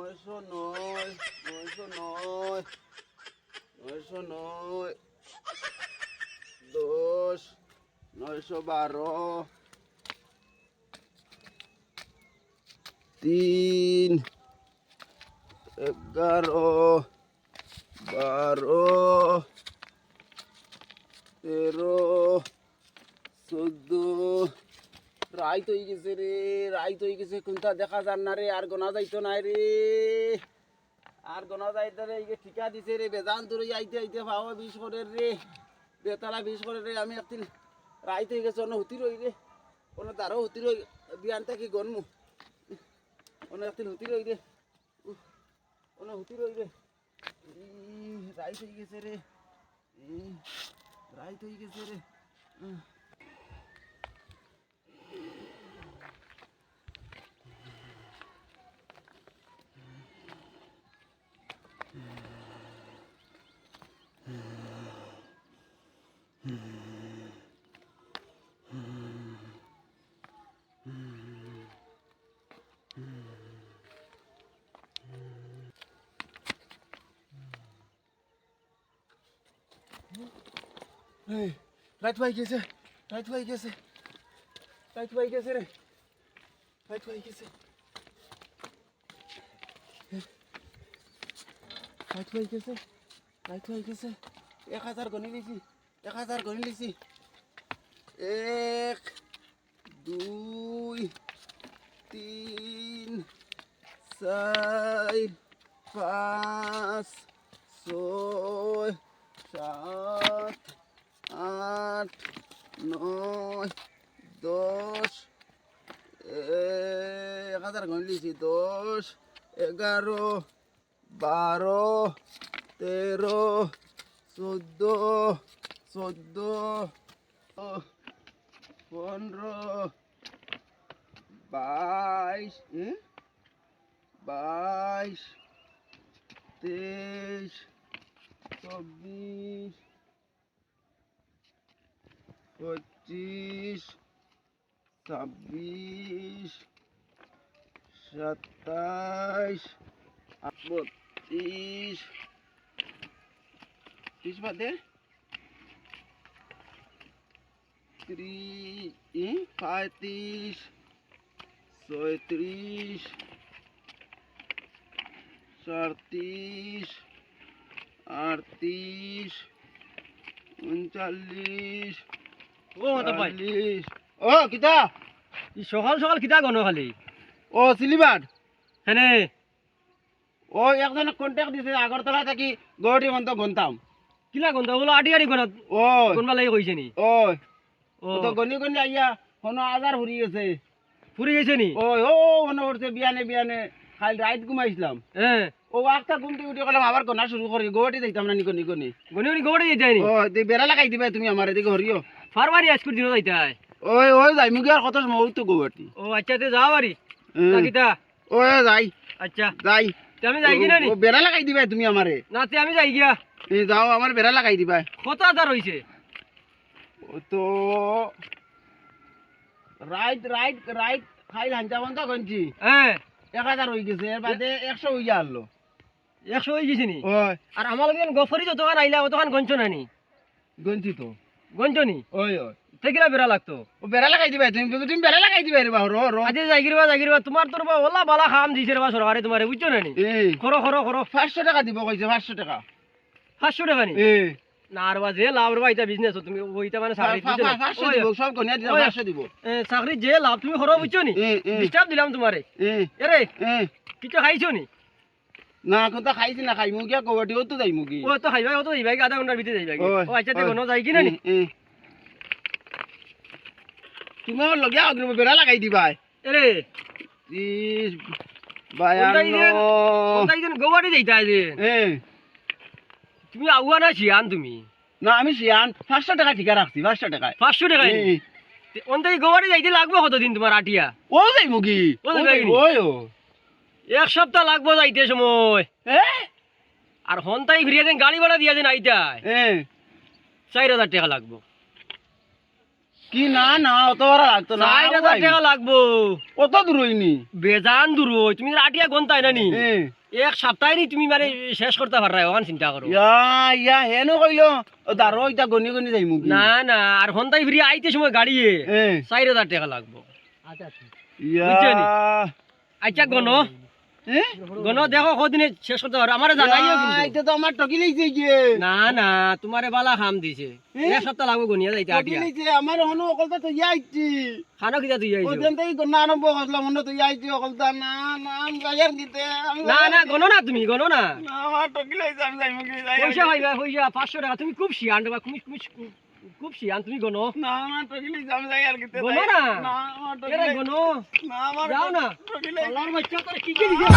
নয়শো নয় নয়শো নয় নয়শো নয় দশ নয়শো বারো তিন এগারো বারো তেরো চোদ্দ রাইত হয়ে গেছে রে রাইত হয়ে গেছে, কোনটা দেখা যান না রে, আর গোনা যাইতো নাই রে। আর গোনা যাইতে রে এই ঠিকা দিছে রে, বেজান তোর আইতে আইতে পাওয়া বিষ করে রে, বেতালা বিষ করে রে, আমি একদিন রাইত হয়ে গেছে অন্য হুতি রই রে। অন্য তারও হুতি রই বিয়ান থাকি গনমু? অন্য একদিন হুতি রই রে। অন্য হুতি রই রে। রাইত হয়ে গেছে রে। রাইত হয়ে গেছে রে। উহ। এই রাইট ভাই গেছে রাইট ভাই গেছে রাইট ভাই গেছে রে রাইট ভাই গেছে রাইট ভাই গেছে রাইট এক হাজার গণি লিছি এক হাজার গণি লিছি এক দুই তিন চার পাঁচ ছয় সাত আট নয় দশ এক হাজার গণ লিছি দশ এগারো বারো তেরো চোদ্দ চোদ্দ পনেরো বাইশ? বাইশ তেইশ চব্বিশ পঁচিশ ছাব্বিশ সাতাইশ বত্রিশ ত্রিশ বাদে ত্রিশ পঁয়ত্রিশ ছয়ত্রিশ সাঁত্রিশ আটত্রিশ উনচল্লিশ ও মাতা ভাই। চল্লিশ ও কিতা? ই সকাল সকাল কিতা গণ খালি? ও সিলিবাট হেনে। ও একজনে কন্ট্যাক্ট দিছে আগরতলা থাকি গৌরী মন্ত গন্তাম। কিলা গন্ধ? বলো আটি আটি গণ ও গণবা লাগি কইছে নি? ও ও তো গনি গনি আইয়া হনো আজার ফুরি গেছে ফুরি গেছে নি? ও ও হনো উঠছে বিয়ানে বিয়ানে। খালি রাইত ঘুমাইছিলাম। হ্যাঁ ও একটা ঘুমতে উঠে গেলাম আবার গনা শুরু করি গোয়াটি যাইতাম না নিকনি নিকনি গনি গনি গোবরে যাই নি? ও তুই বেড়া লাগাই দিবা তুমি আমার এদিকে হরিও ফারবারি আজকুর দিন যাইতাই ওই ওই যাই মুখে আর কত সময় তো গোয়াটি ও আচ্ছা তে যাও বাড়ি তা কিতা? ও যাই। আচ্ছা। যাই। আমি যাই কিনা নি? ও বেড়া লাগাই দিবা তুমি আমারে না তে আমি যাই গিয়া এই যাও আমার বেড়া লাগাই দিবা। কত হাজার হইছে? ও তো রাইট রাইট রাইট খাইল হাঞ্চা বন্ধ হ্যাঁ এক হাজার হয়ে গেছে এর বাদে একশো হইয়া আনলো। একশো হয়ে গেছে নি? আর আমার লগে গফরি যতক্ষণ আইলা অতক্ষণ গঞ্চ না নি? গঞ্জি তো। গঞ্চ নি? ওই ওই। তেকিলা বেড়া লাগতো। ও বেড়া লাগাই দিবা তুমি তুমি বেড়া লাগাই দিবা রে বাহ রো রো। আজি জাগিরবা জাগিরবা তোমার তোর বা ওলা বালা খাম দিছে রে বা সরকারে তোমারে বুঝছ না নি? খরো খরো খরো। পাঁচশো টাকা দিব কইছে পাঁচশো টাকা। পাঁচশো টাকা নি এই না আর বা যে লাভ রে বা এটা বিজনেস তুমি ওইটা মানে চাকরি বুঝছ না? দিব সব দিবা ওই। পাঁচশো দিব। চাকরি যে লাভ তুমি খরো বুঝছ নি? ডিস্টার্ব দিলাম তোমারে। এরে কিছু খাইছো নি? না কোনটা খাইছি না খাই মুগিয়া কবাটি ও তো যাই মুগি। ও তো খাইবা ও তো যাইবা আধা ঘণ্টার ভিতরে যাইবা ও আচ্ছা দেখো ন যাই কিনা নি? এই। তুমি আমার লগিয়া অগ্রিম বেড়া লাগাই দিবা এরে বায়ান্ন। ইয়ে? কোনটা ইদেন গোয়াটি যাইতা এই তুমি আগুয়া না শিয়ান তুমি? না আমি শিয়ান পাঁচশো টাকা ঠিকা রাখছি পাঁচশো টাকায়। পাঁচশো টাকা এই, অন্তাই গোয়াটি যাইতে লাগবে কতদিন তোমার আটিয়া? ও যাই মুগি ও যাই এক সপ্তাহ লাগবো যাইতে সময়। এ? আর হন্তাই ফিরিয়ে দেন গাড়ি ভাড়া দিয়া দেন আইতায়। এ। চার হাজার টাকা লাগবো। কি না না অত বড় লাগতো না চার হাজার টাকা লাগবো। কত দূর হইনি। বেজান দূর হই তুমি আটিয়া গন্তাই না নি এক সপ্তাহে নি তুমি মানে শেষ করতে পারা ওখান চিন্তা করো। ইয়া ইয়া হেনো কইলো দাঁড়ো ইটা গনি গনি যাই মুখি না না আর হন্তাই ফিরি আইতে সময় গাড়িয়ে চার হাজার টাকা লাগবো। ইয়া। আচ্ছা গণ এ? দেখো কদিনে শেষ করতে পারো। আমার জানাইও কিন্তু। এটা তো আমার টকি লাইছে গিয়ে না না তোমারে বালা দিছে। এ? এক সপ্তাহ লাগবো গনিয়া যাইতে টকি আটিয়া। আমার হনো অকলতা তো ইয়াইছি। খানো কিতা তুই আইছো ওজন তাই গনা আরম্ভ করলাম মনে তো ইয়াইছি অকলতা। না না আমি গায়ার গিতে না না তুমি না। আমার টকি লাইছে আমি যাই মুখি যাই পয়সা পাইবা পয়সা পাঁচশো টাকা। তুমি খুব শিয়ান দেবা তুমি তুমি খুব শিয়ান তুমি না আমার টকিলে জাম যাই আর কিতে গনো না? না আমার টকিলে এরে লাইছে না আমার যাও না। টকিলে আল্লাহর বাচ্চা তোর কি কি দিছে